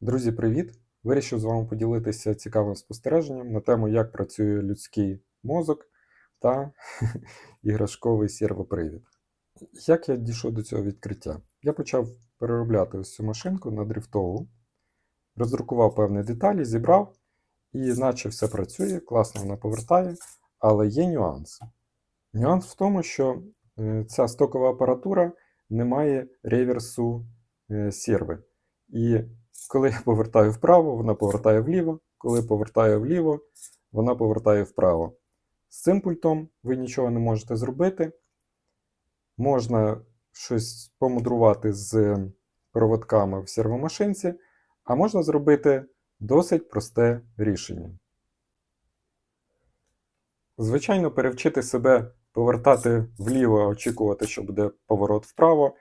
Друзі, привіт! Вирішив з вами поділитися цікавим спостереженням на тему, як працює людський мозок та іграшковий сервопривід. Як я дійшов до цього відкриття? Я почав переробляти ось цю машинку на дрифтову, роздрукував певні деталі, зібрав, і наче все працює, класно вона повертає, але є нюанс. Нюанс в тому, що е, ця стокова апаратура не має реверсу е, серви. І коли я повертаю вправо, вона повертає вліво. Коли повертаю вліво, вона повертає вправо. З цим пультом ви нічого не можете зробити. Можна щось помудрувати з проводками в сервомашинці, а можна зробити досить просте рішення. Звичайно, перевчити себе повертати вліво, очікувати, що буде поворот вправо.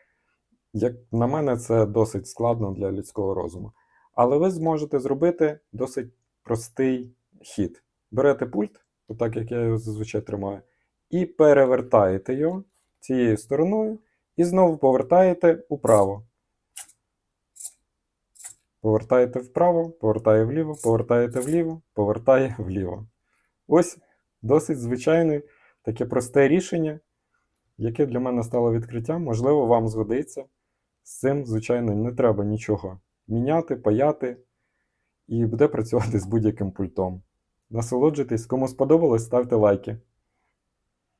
Як на мене, це досить складно для людського розуму. Але ви зможете зробити досить простий хід. Берете пульт, отак як я його зазвичай тримаю, і перевертаєте його цією стороною, і знову повертаєте управо. Повертаєте вправо, повертає вліво, повертаєте вліво, повертає вліво. Ось досить звичайне таке просте рішення, яке для мене стало відкриттям, можливо, вам згодиться. З цим, звичайно, не треба нічого міняти, паяти, і буде працювати з будь-яким пультом. Насолоджуйтесь, кому сподобалось, ставте лайки.